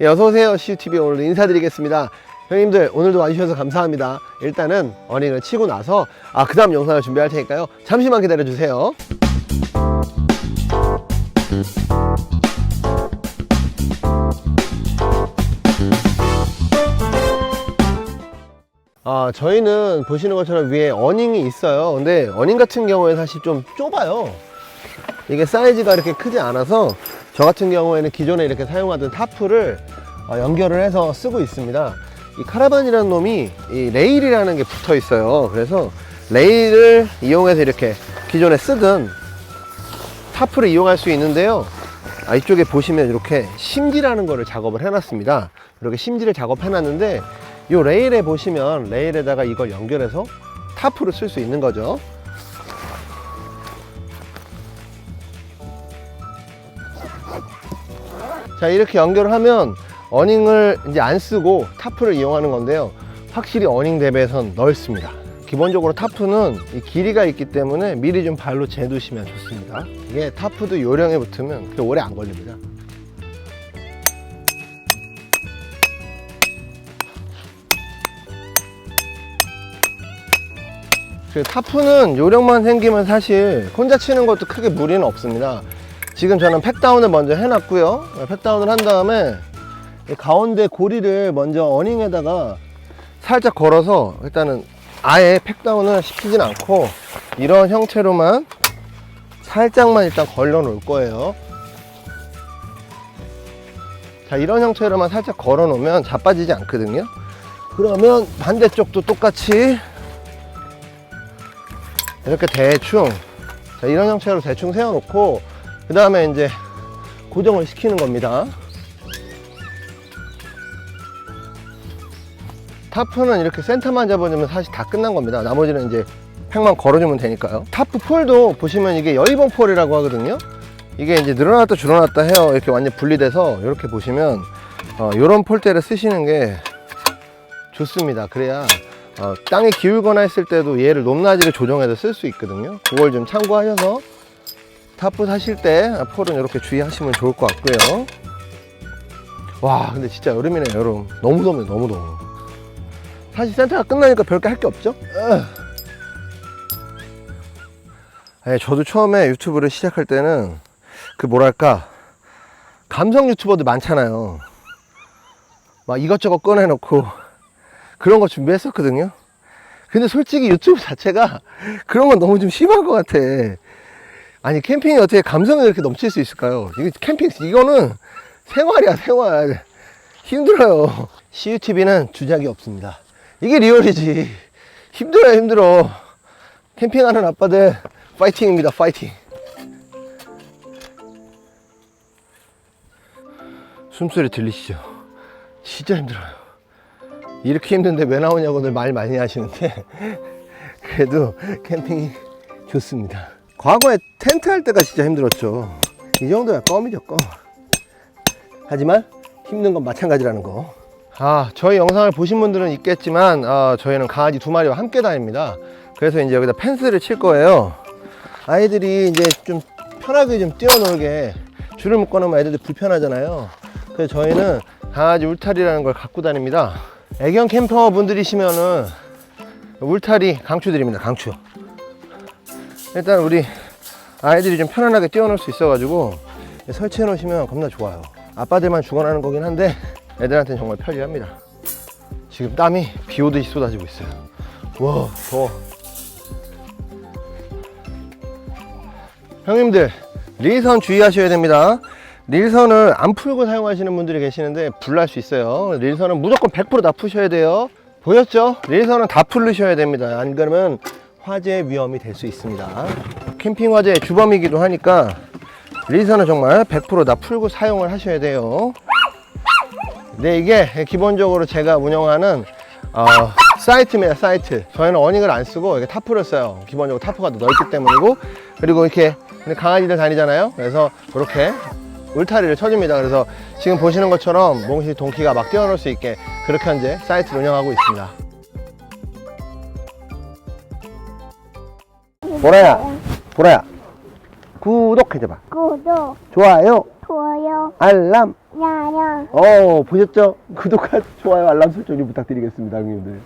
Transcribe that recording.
예, 어서오세요. CUTV 오늘 인사드리겠습니다. 형님들, 오늘도 와주셔서 감사합니다. 일단은 어닝을 치고 나서, 아, 그 다음 영상을 준비할 테니까요. 잠시만 기다려주세요. 아, 저희는 보시는 것처럼 위에 어닝이 있어요. 근데 어닝 같은 경우에 사실 좀 좁아요. 이게 사이즈가 이렇게 크지 않아서 저 같은 경우에는 기존에 이렇게 사용하던 타프를 어, 연결을 해서 쓰고 있습니다. 이 카라반이라는 놈이 이 레일이라는 게 붙어 있어요. 그래서 레일을 이용해서 이렇게 기존에 쓰던 타프를 이용할 수 있는데요. 아, 이쪽에 보시면 이렇게 심지라는 거를 작업을 해놨습니다. 이렇게 심지를 작업해 놨는데 이 레일에 보시면 레일에다가 이걸 연결해서 타프를 쓸 수 있는 거죠. 자 이렇게 연결을 하면 어닝을 이제 안 쓰고 타프를 이용하는 건데요. 확실히 어닝 대비해선 넓습니다. 기본적으로 타프는 이 길이가 있기 때문에 미리 좀 발로 재두시면 좋습니다. 이게 타프도 요령에 붙으면 그렇게 오래 안 걸립니다. 그 타프는 요령만 생기면 사실 혼자 치는 것도 크게 무리는 없습니다 지금 저는 팩다운을 먼저 해놨고요. 팩다운을 한 다음에 이 가운데 고리를 먼저 어닝에다가 살짝 걸어서 일단은 아예 팩다운을 시키진 않고 이런 형태로만 살짝만 일단 걸러 놓을 거예요. 자 이런 형태로만 살짝 걸어 놓으면 자빠지지 않거든요. 그러면 반대쪽도 똑같이 이렇게 대충 자 이런 형태로 대충 세워 놓고 그 다음에 이제 고정을 시키는 겁니다. 타프는 이렇게 센터만 잡아주면 사실 다 끝난 겁니다. 나머지는 이제 팩만 걸어주면 되니까요. 타프 폴도 보시면 이게 여의봉 폴이라고 하거든요. 이게 이제 늘어났다 줄어났다 해요. 이렇게 완전 분리돼서 이렇게 보시면 어, 이런 폴대를 쓰시는 게 좋습니다. 그래야 어, 땅에 기울거나 했을 때도 얘를 높낮이를 조정해서 쓸 수 있거든요. 그걸 좀 참고하셔서 타프 사실 때 폴은 이렇게 주의하시면 좋을 것 같고요. 와 근데 진짜 여름이네 여름. 너무 덥네 너무 더워. 사실 센터가 끝나니까 별게 할 게 없죠? 네, 저도 처음에 유튜브를 시작할 때는 그 뭐랄까 감성 유튜버들 많잖아요. 막 이것저것 꺼내놓고 그런 거 준비했었거든요. 근데 솔직히 유튜브 자체가 그런 건 너무 좀 심한 것 같아 아니 캠핑이 어떻게 감성이 이렇게 넘칠 수 있을까요? 이거 캠핑 이거는 생활이야 생활 힘들어요. CUTV는 주작이 없습니다. 이게 리얼이지. 힘들어요 힘들어. 캠핑하는 아빠들 파이팅입니다 파이팅. 숨소리 들리시죠? 진짜 힘들어요. 이렇게 힘든데 왜 나오냐고들 말 많이 하시는데 그래도 캠핑이 좋습니다. 과거에 텐트 할 때가 진짜 힘들었죠. 이 정도야 껌이죠, 껌. 하지만 힘든 건 마찬가지라는 거. 아, 저희 영상을 보신 분들은 있겠지만, 아, 저희는 강아지 두 마리와 함께 다닙니다. 그래서 이제 여기다 펜스를 칠 거예요. 아이들이 이제 좀 편하게 좀 뛰어놀게 줄을 묶어놓으면 애들도 불편하잖아요. 그래서 저희는 강아지 울타리라는 걸 갖고 다닙니다. 애견 캠퍼 분들이시면은 울타리 강추드립니다, 강추. 일단 우리 아이들이 좀 편안하게 뛰어놀 수 있어가지고 설치해 놓으시면 겁나 좋아요. 아빠들만 죽어나는 거긴 한데 애들한테는 정말 편리합니다. 지금 땀이 비 오듯이 쏟아지고 있어요. 와, 더워. 형님들, 릴선 주의하셔야 됩니다. 릴선을 안 풀고 사용하시는 분들이 계시는데 불날 수 있어요. 릴선은 무조건 100%다 푸셔야 돼요. 보였죠? 릴선은 다 풀르셔야 됩니다. 안 그러면 화재 위험이 될 수 있습니다. 캠핑 화재의 주범이기도 하니까 릴선은 정말 100%다 풀고 사용을 하셔야 돼요. 네, 이게 기본적으로 제가 운영하는 어, 사이트입니다, 사이트. 저희는 어닝을 안 쓰고 이게 타프를 써요. 기본적으로 타프가 더 넓기 때문이고, 그리고 이렇게 강아지들 다니잖아요. 그래서 이렇게 울타리를 쳐줍니다. 그래서 지금 보시는 것처럼 몽실 동키가 막 뛰어놀 수 있게 그렇게 현재 사이트를 운영하고 있습니다. 보라야, 보라야, 구독해줘봐. 구독, 좋아요, 좋아요, 알람, 야야. 어 보셨죠? 구독과 좋아요 알람 설정 좀 부탁드리겠습니다 형님들